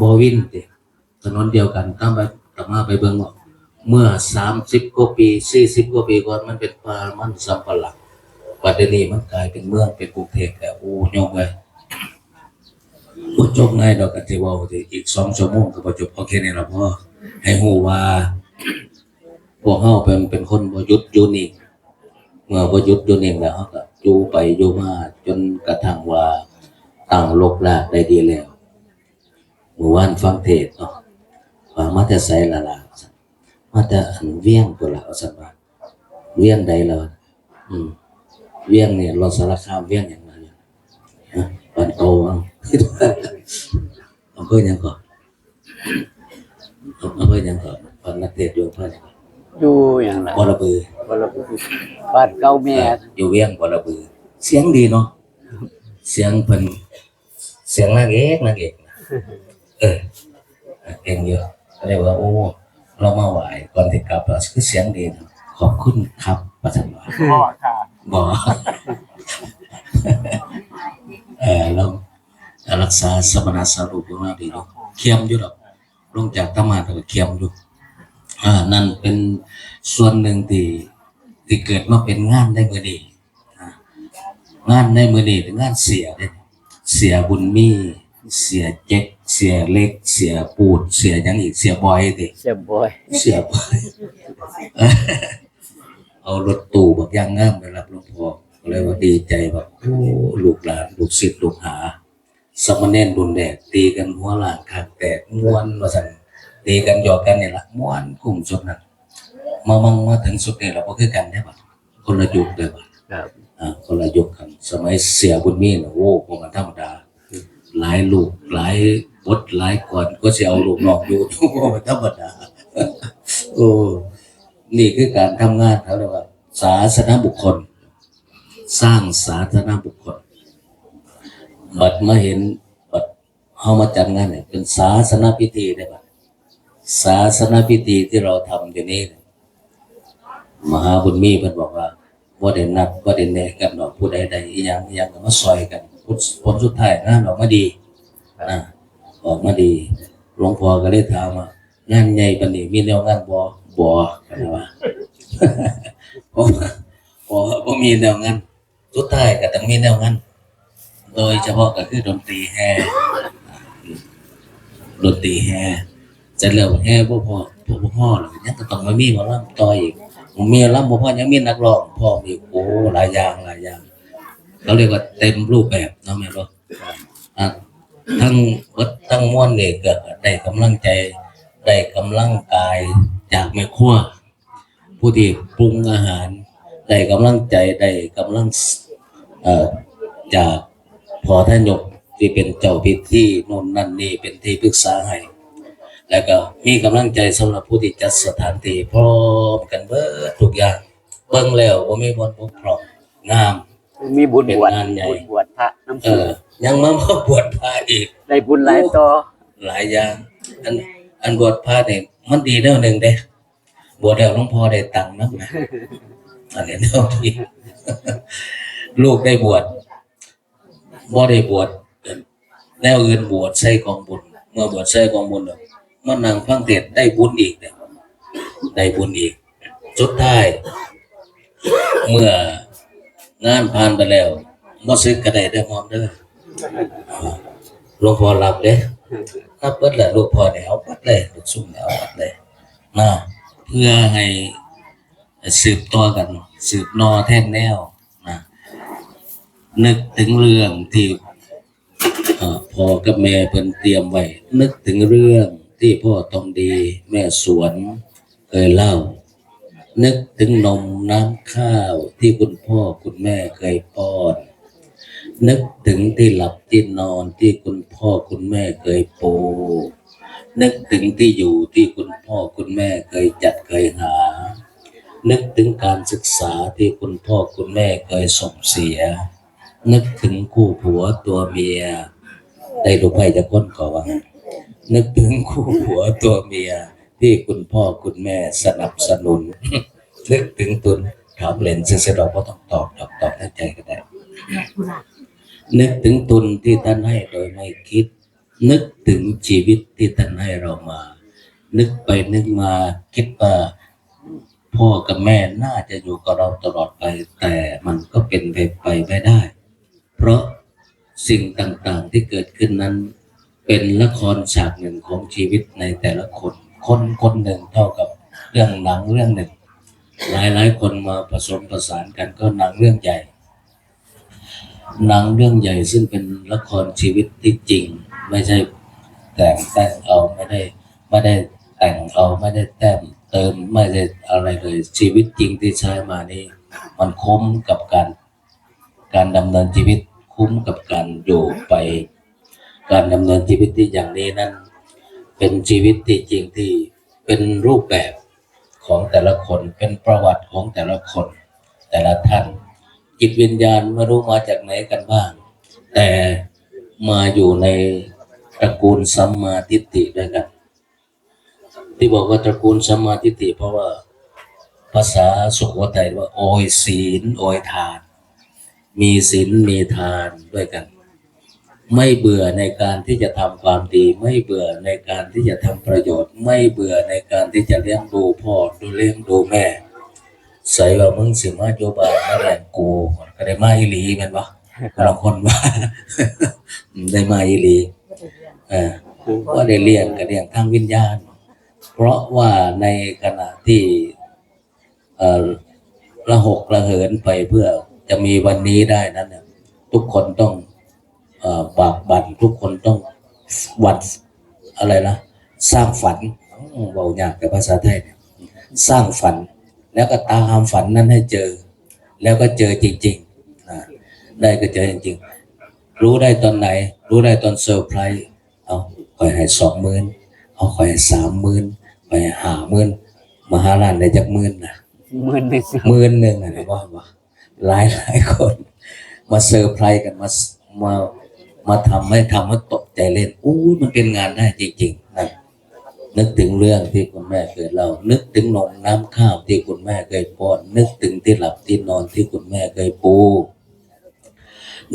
บอวินเติถนนเดียวกันตามไปตามมาไปเบิ่งว่าเมื่อสามสิบกว่าปีสี่สิบกว่าปีก่อนมันเป็นป่ามันสำปะหลังปัจจุบันมันกลายเป็นเมืองเป็นกรุงเทพแล้วโอ้ยงเลยบ่จบไงดอกกันเที่เว่าที่อีกสองชั่วโมงก็บจบโอเคเนี่ล่ะพ่อให้ฮู้ว่าพวกเฮาเป็นเป็นคนบยุดอยู่นิ่งเมื่อบยุดอยู่นิ่งแล้วเฮาก็อยู่ไปอยู่มาจนกระทั่งว่าตั้งลกลากได้ดีแล้ว เมื่อวานฟังเทศน์เนาะว่ามาแต่ไสละล่ะมาแต่อันเวียงตัวละเอาซั่นว่าเวียงใดล่ะอืมเวียงเนี่ยเราสารคามเวียงหยังล่ะเนี่ยฮะบ้านเก่าเอาอำเภอหยังก่อนอำเภอหยังก่อนฟังนักเทศน์อยู่อำเภอหยังก่อนอยู่อย่างไรบอระบือบ่ละบ้านเก่าแม่อยู่เวียงบอระบือ เสียงดีเนาะเสียงเพิ่นเสียงนางเอกนางเอกนะ เออเก่งเยอะก็เลยว่าโอ้เรามาไหวก่อนที่กลับเราคือเสียงดีเนาะขอบคุณครับประจันว่าพ่อค่ะบอกเออเรารักษาสมณสารูปของเราดีเนาะเคียมอยู่หรอกลงจากธรรมะก็เคียมอยู่อ่านั่นเป็นส่วนหนึ่งที่ที่เกิดมาเป็นงานในมือนี้อ่างานในมือนี้เป็นงานเสียเด้เสียบุญมี เสียเจ๊กเสียเล็ก เสียปูด เสียหยังอีกเสียบอยเด้เสียบอยเสียบอยเอารถตู้แบบย่างงามไปรับหลวงพ่อก็เลยว่าดีใจแบบโอ้ลูกหลานลูกศิษย์ลูกหา สมณเณรรุนแดกตีกันหัวหลางคางแตกม้วนว่าสั่นตีกันหยอกกันเนี่ยละม้วนกลุ่มสุดนั้นมามังมาถึงสุดเนี่ยเราก็คือกันได้ปะคนละยุคเลยปะครับอ่าคนละยุคกันสมัยเสียบุญมีนะโอ้พวกมันธรรมดา หลายลูกหลายบทหลายก่อนก็จะเอาลูกนอกอยู่ทุกคนธรรมดาโอ้นี่คือการทำงานเขาเรียกว่า ศาสนาบุคคล สร้างศาสนาบุคคลบัดมาเห็นบัดเฮามาจัดงานเนี่ยเป็นศาสนาพิธีได้บัดศาสนาพิธีที่เราทำอยู่นี้เนี่ยมหาบุญมีเพิ่นบอกว่าบ่ได้นัดบ่ได้แนะกันดอกผู้ใดใดอีหยังอีหยังก็มาซอยกัน ผลผลสุดท้ายงานออกมาดีนะออกมาดีหลวงพ่อก็เลยถามว่างานใหญ่ปานนี้มีแนวงานบ่บ่กันว่าเพราะว่าเพราะว่าบ่มีแนวงานสุดท้ายก็ต้องมีแนวงานโดยเฉพาะก็คือดนตรีแห่ดนตรีแห่จะเริ่มแห่บ่พอบ่บ่พอหรอกยังก็ต้องมามีหมอลำต่ออีกมีลำบ่พอยังมีนักร้องพร้อมอีกโอ้หลายอย่างหลายอย่าง เขาเรียกว่าเต็มรูปแบบนะแม่นบ่อะทั้งเบิดทั้งม้วลนี่ก็ได้กำลังใจได้กำลังกายจากแม่ครัว ผู้ที่ปรุงอาหาร ได้กำลังใจได้กำลังอ่อจากพอท่านยกที่เป็นเจ้าพิธีโนนนั่นนี่เป็นที่ปรึกษาให้แล้วก็มีกำลังใจสำหรับผู้ที่จัดสถานที่พร้อมกันเบิดทุกอย่าง เบิ่งแล้วว่ามีบนบกพร่องงาม มีบุญบวชเป็นงานใหญ่ บุญบวชพระน้ำเอส้อยังมามาบวชพระอีก ได้บุญหลายต่อหลายอย่าง อันอันบวชพระเนี่ยมันดีแนวหนึ่งเด้บวชแล้วหลวงพ่อได้ตังค์นะนะ อันนี้แนวดี ลูกได้บวชบ่ได้บวชแนวอื่นบวชใส่กองบุญ เมื่อบวชใส่กองบุญแล้วมันนั่งฟังเทศน์ได้บุญอีกเนี่ยได้บุญอีกสุดท้าย เมื่อ งานผ่านไปแล้วบ่ซื้อกระไดได้อหอมเด้อหลวงพ่อรับเด้ถ้าเปิดแหละหลูกพ่อเนี่ยเอาปัดเลยลูกซุ่มเนี่ยเอาปัดเลยนะเพื่อให้สืบต่อกัน สืบนอแท่นแนวนะนึกถึงเรื่องที่พ่อกับแม่เพิ่นเตรียมไว้ นึกถึงเรื่องที่พ่อทองดี แม่สวนเคยเล่า นึกถึงนมน้ำข้าวที่คุณพ่อคุณแม่เคยป้อน นึกถึงที่หลับที่นอนที่คุณพ่อคุณแม่เคยปู นึกถึงที่อยู่ที่คุณพ่อคุณแม่เคยจัดเคยหา นึกถึงการศึกษาที่คุณพ่อคุณแม่เคยส่งเสีย นึกถึงคู่ผัวตัวเมีย ได้ลูกไผ่จะก้นก่อว่านึกถึงคู่ผัวตัวเมีย ที่คุณพ่อคุณแม่สนับสนุนนึกถึงตุนถามเล่นเสียดอกก็ต้องตอบตอบตอบในใจก็ได้นึกถึงตุนที่ท่านให้โดยไม่คิด นึกถึงชีวิตที่ท่านให้เรามา นึกไปนึกมาคิดว่าพ่อกับแม่น่าจะอยู่กับเราตลอดไป แต่มันก็เป็นไปไปไม่ได้ เพราะสิ่งต่างๆที่เกิดขึ้นนั้น เป็นละครฉากหนึ่งของชีวิตในแต่ละคน คนคนหนึ่งเท่ากับเรื่องหนังเรื่องหนึ่ง หลายหลายคนมาผสมผสานกันก็หนังเรื่องใหญ่ หนังเรื่องใหญ่ซึ่งเป็นละครชีวิตที่จริง ไม่ใช่แต่งแต่งเอาไม่ได้ไม่ได้แต่งเอาไม่ได้แต้มเติมไม่ได้อะไรเลยชีวิตจริงที่ใช้มานี่มันคุ้มกับการการดำเนินชีวิตคุ้มกับการอยู่ไป การดำเนินชีวิตที่อย่างนี้นั้น เป็นชีวิตที่จริงที่เป็นรูปแบบของแต่ละคนเป็นประวัติของแต่ละคน แต่ละท่าน จิตวิญญาณไม่รู้มาจากไหนกันบ้าง แต่มาอยู่ในตระกูลสัมมาทิฏฐิด้วยกัน ที่บอกว่าตระกูลสัมมาทิฏฐิเพราะว่าภาษาสุโขทัยว่าโอยศีลโอยทาน มีศีลมีทานด้วยกัน ไม่เบื่อในการที่จะทำความดี ไม่เบื่อในการที่จะทำประโยชน์ ไม่เบื่อในการที่จะเลี้ยงดูพ่อดูเลี้ยงดูแม่ใส่ว่ามึงสิมาโยบายมาแรงกูก็ได้มาอีหลีแมันปะบางคนว่าได้มาอีหลีเออก็ได้เลี้ยงก็เลี้ยงทางวิญญาณ เพราะว่าในขณะที่เอ่อระหกระเหินไปเพื่อจะมีวันนี้ได้นั้นเนี่ยทุกคนต้องเอ่อ บากบั่นทุกคนต้องหวันอะไรนะสร้างฝันอืมเบายากแต่ภาษาไทยเนี่ยสร้างฝัน แล้วก็ตามฝันนั้นให้เจอ แล้วก็เจอจริงๆนะได้ก็เจอจริงๆ รู้ได้ตอนไหน รู้ได้ตอนเซอร์ไพรส์เอาคอยให้สองหมื่นเอาคอยให้สามหมื่นคอยให้ห้าหมื่นมหาลานได้จากหมื่นนะมือหนึ่งหมื่นหนึ่งอะนะว่าว่าหลายหลายคน มาเซอร์ไพรส์กันมามา มาทำให้ทำให้ตกใจเล่นอู้ยมันเป็นงานได้จริงๆนะนึกถึงเรื่องที่คุณแม่เคยเล่านึกถึงนมน้ำข้าวที่คุณแม่เคยป้อนนึกถึงที่หลับที่นอนที่คุณแม่เคยปู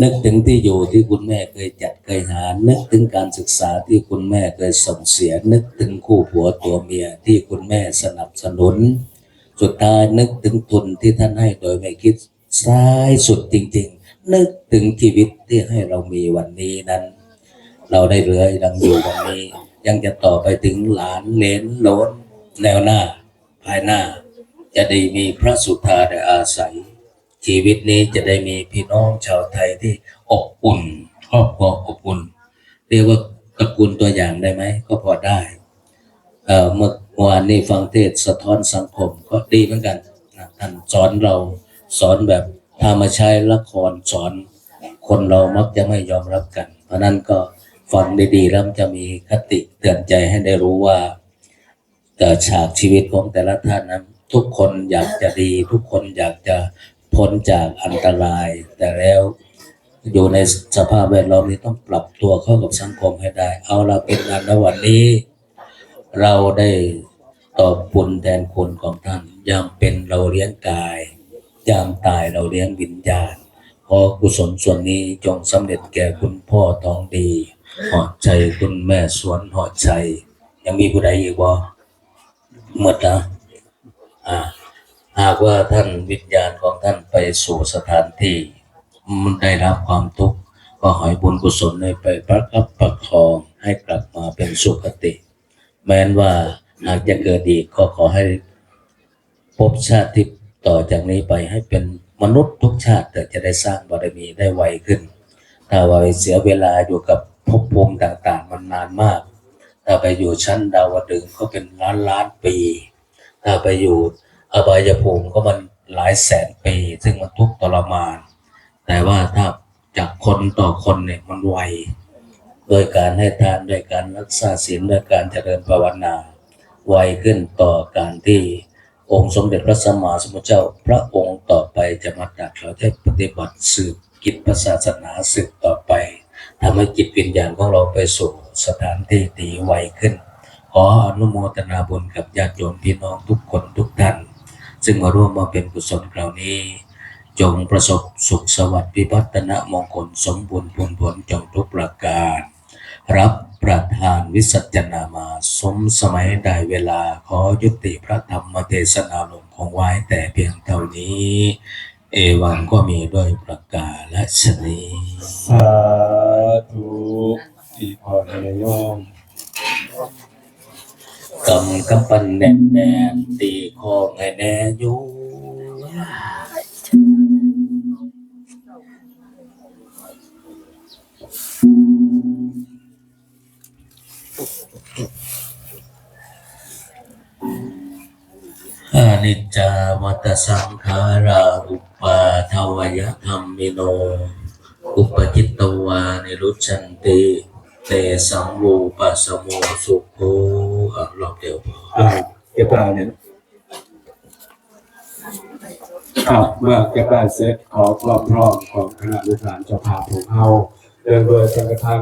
นึกถึงที่อยู่ที่คุณแม่เคยจัดเคยหา นึกถึงการศึกษาที่คุณแม่เคยส่งเสีย นึกถึงคู่ผัวตัวเมียที่คุณแม่สนับสนุน สุดท้ายนึกถึงทุนที่ท่านให้โดยไม่คิดซ้ายสุดจริง ๆ นึกถึงชีวิตที่ให้เรามีวันนี้นั้น เราได้เหลือยังอยู่วันนี้ ยังจะต่อไปถึงหลานเลนโลนแนวหน้า ภายหน้า จะได้มีพระสุธาได้อาศัย ชีวิตนี้จะได้มีพี่น้องชาวไทยที่อบอุ่นครอบครัวอบอุ่น เรียกว่าตระกูลตัวอย่างได้ไหมก็พอได้เอ่อเมื่อวานนี้ฟังเทศสะท้อนสังคมก็ดีเหมือนกันท่านสอนเราสอนแบบ ถ้ามาใช้ละครสอน คนเรามักจะไม่ยอมรับกัน เพราะนั้นก็ฟังดีๆแล้วมันจะมีคติเตือนใจให้ได้รู้ว่าแต่ฉากชีวิตของแต่ละท่านนั้น ทุกคนอยากจะดี ทุกคนอยากจะพ้นจากอันตราย แต่แล้วอยู่ในสภาพแวดล้อมนี้ต้องปรับตัวเข้ากับสังคมให้ได้ เอาละเป็นงานในวันนี้ เราได้ตอบบุญแทนคุณของท่านยามเป็นเราเลี้ยงกาย ยามตายเราเลี้ยงวิญญาณขอกุศลส่วนนี้จงสำเร็จแก่คุณพ่อทองดีหอดใจคุณแม่สวนหอดใจยังมีผู้ใดอีกบ่หมดนะอ่าหากว่าท่านวิญญาณของท่านไปสู่สถานที่มันได้รับความทุกข์ก็ขอให้บุญกุศลให้ไปประคับประคองให้กลับมาเป็นสุขติ แม้นว่าหากจะเกิดอีกก็ขอให้ภพชาติที่ ต่อจากนี้ไปให้เป็นมนุษย์ทุกชาติแต่จะได้สร้างบารมีได้ไวขึ้น ถ้าว่าไปเสียเวลาอยู่กับภพภูมิต่างๆ มันนานมาก ถ้าไปอยู่ชั้นดาวดึงก็เป็นล้านล้านปี ถ้าไปอยู่อบายภูมิก็มันหลายแสนปี ซึ่งมันทุกข์ทรมาน แต่ว่าถ้าจากคนต่อคนเนี่ยมันไวโดยการให้ทานโดยการรักษาศีลโดยการเจริญภาวนา ไวขึ้นต่อการที่ องค์สมเด็จพระสัมมาสัมพุทธเจ้า พระองค์ต่อไปจะมาตรัสเราได้ปฏิบัติสืบกิจศาสนาสืบต่อไปทำให้จิตวิญญาณของเราไปสู่สถานที่ดีไวขึ้น ขออนุโมทนาบุญกับญาติโยมพี่น้องทุกคนทุกท่าน ซึ่งมาร่วมมาเป็นกุศลคราวนี้ จงประสบสุขสวัสดิ์พิพัฒนมงคลสมบูรณ์ผลผลจงทุกประการ รับ ประธานวิสัชนามาสมสมัยได้เวลาขอยุติพระธรรมเทศนาลงของไว้แต่เพียงเท่านี้ เอวังก็มีด้วยประกาศนีสาธุอีพอในโยมกำกำปันแน่นแน่นตีคอไงแน่อยูอา นิจจาวัตสังขาราอุปาทวยธรรมิโน อุปจิตตวานิรุชันติ เตสังวูปัสโมสุโคอะรอบเดียวพออ่าเก็บได้เนี่ยครับเมื่อเก็บได้เสร็จขอความพร้อมของคณะลูกหลานเจ้าภาพของเฮาเดินโดยสังฆทาน